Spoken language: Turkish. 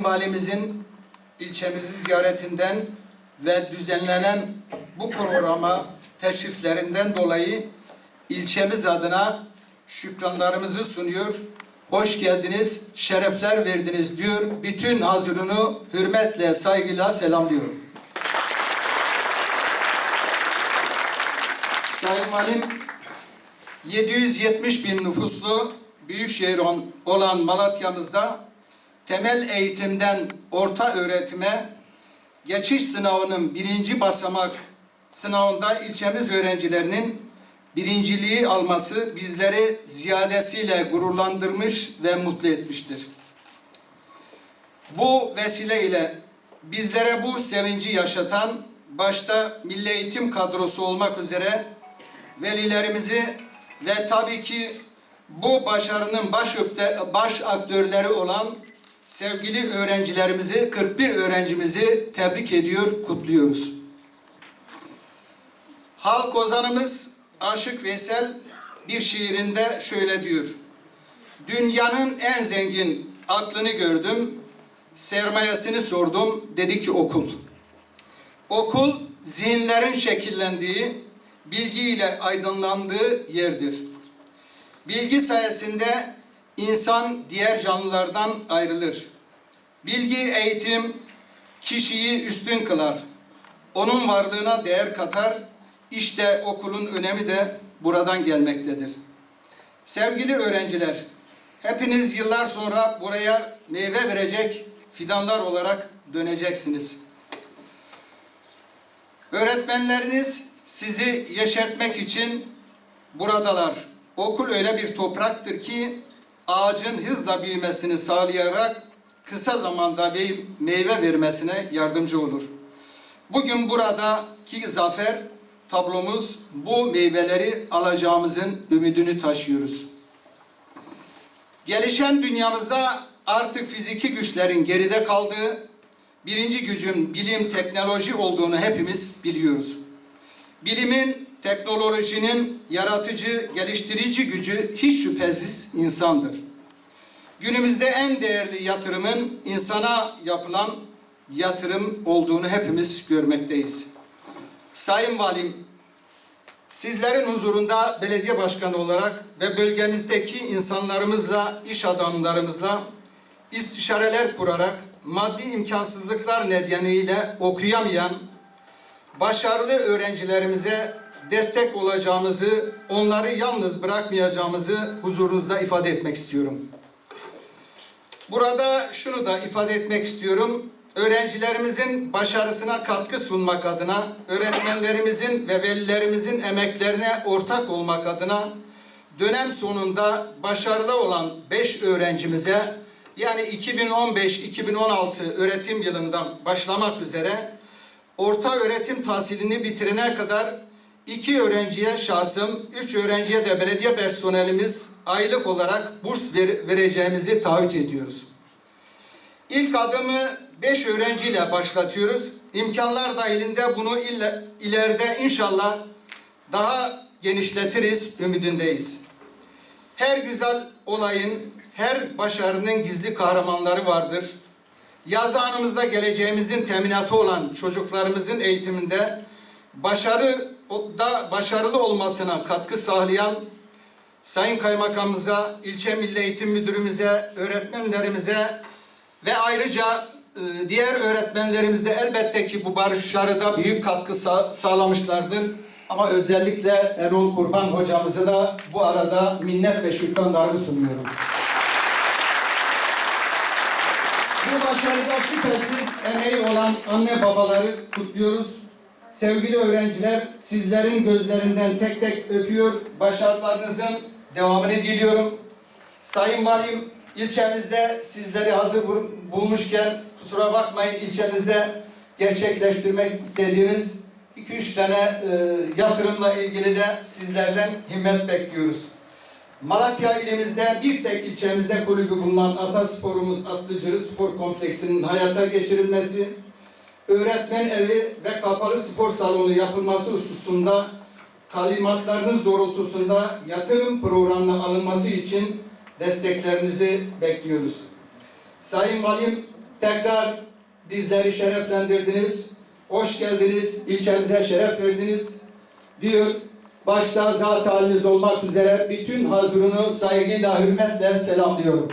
Valimizin ilçemizi ziyaretinden ve düzenlenen bu programa teşriflerinden dolayı ilçemiz adına şükranlarımızı sunuyor. Hoş geldiniz, şerefler verdiniz diyor. Bütün hazırını hürmetle, saygıyla selamlıyorum. Sayın Valim, 770 bin nüfuslu büyük şehir on- olan Malatya'mızda temel eğitimden orta öğretime geçiş sınavının birinci basamak sınavında ilçemiz öğrencilerinin birinciliği alması bizleri ziyadesiyle gururlandırmış ve mutlu etmiştir. Bu vesileyle bizlere bu sevinci yaşatan başta Milli Eğitim kadrosu olmak üzere velilerimizi ve tabii ki bu başarının baş, öpte- baş aktörleri olan sevgili öğrencilerimizi, 41 öğrencimizi tebrik ediyor, kutluyoruz. Halk ozanımız Aşık Veysel bir şiirinde şöyle diyor. Dünyanın en zengin aklını gördüm, sermayesini sordum, dedi ki okul. Okul zihinlerin şekillendiği, bilgiyle aydınlandığı yerdir. Bilgi sayesinde insan diğer canlılardan ayrılır. Bilgi, eğitim kişiyi üstün kılar. Onun varlığına değer katar. İşte okulun önemi de buradan gelmektedir. Sevgili öğrenciler, hepiniz yıllar sonra buraya meyve verecek fidanlar olarak döneceksiniz. Öğretmenleriniz sizi yeşertmek için buradalar. Okul öyle bir topraktır ki ağacın hızla büyümesini sağlayarak kısa zamanda mey- meyve vermesine yardımcı olur. Bugün buradaki zafer tablomuz bu meyveleri alacağımızın ümidini taşıyoruz. Gelişen dünyamızda artık fiziki güçlerin geride kaldığı, birinci gücün bilim, teknoloji olduğunu hepimiz biliyoruz. Bilimin, teknolojinin yaratıcı, geliştirici gücü hiç şüphesiz insandır. Günümüzde en değerli yatırımın insana yapılan yatırım olduğunu hepimiz görmekteyiz. Sayın Valim, sizlerin huzurunda belediye başkanı olarak ve bölgemizdeki insanlarımızla, iş adamlarımızla istişareler kurarak maddi imkansızlıklar nedeniyle okuyamayan başarılı öğrencilerimize destek olacağımızı, onları yalnız bırakmayacağımızı huzurunuzda ifade etmek istiyorum. Burada şunu da ifade etmek istiyorum. Öğrencilerimizin başarısına katkı sunmak adına, öğretmenlerimizin ve velilerimizin emeklerine ortak olmak adına dönem sonunda başarılı olan 5 öğrencimize yani 2015-2016 öğretim yılından başlamak üzere orta öğretim tahsilini bitirene kadar iki öğrenciye şahsım, üç öğrenciye de belediye personelimiz aylık olarak burs ver- vereceğimizi taahhüt ediyoruz. İlk adımı beş öğrenciyle başlatıyoruz. İmkanlar dahilinde bunu ille- ileride inşallah daha genişletiriz, ümidindeyiz. Her güzel olayın, her başarının gizli kahramanları vardır. Yaz anımızda geleceğimizin teminatı olan çocuklarımızın eğitiminde başarı da başarılı olmasına katkı sağlayan Sayın Kaymakamımıza, ilçe Milli Eğitim Müdürümüze, öğretmenlerimize ve ayrıca e, diğer öğretmenlerimiz de elbette ki bu başarıda büyük katkı sa- sağlamışlardır. Ama özellikle Erol Kurban hocamızı da bu arada minnet ve şükranlarımı sunuyorum. Bu başarıda şüphesiz emeği olan anne babaları kutluyoruz. Sevgili öğrenciler, sizlerin gözlerinden tek tek öpüyor. Başarılarınızın devamını diliyorum. Sayın Valim, ilçemizde sizleri hazır bul- bulmuşken kusura bakmayın ilçemizde gerçekleştirmek istediğimiz 2-3 tane e, yatırımla ilgili de sizlerden himmet bekliyoruz. Malatya ilimizde bir tek ilçemizde kulübü bulunan Atasporumuz Atlıcırı Spor Kompleksinin hayata geçirilmesi, öğretmen evi ve kapalı spor salonu yapılması hususunda talimatlarınız doğrultusunda yatırım programına alınması için desteklerinizi bekliyoruz. Sayın Valim, Tekrar bizleri şereflendirdiniz. Hoş geldiniz. İlçemize şeref verdiniz. Diyor. Başta zat haliniz olmak üzere bütün hazırını saygıyla, hürmetle selamlıyorum.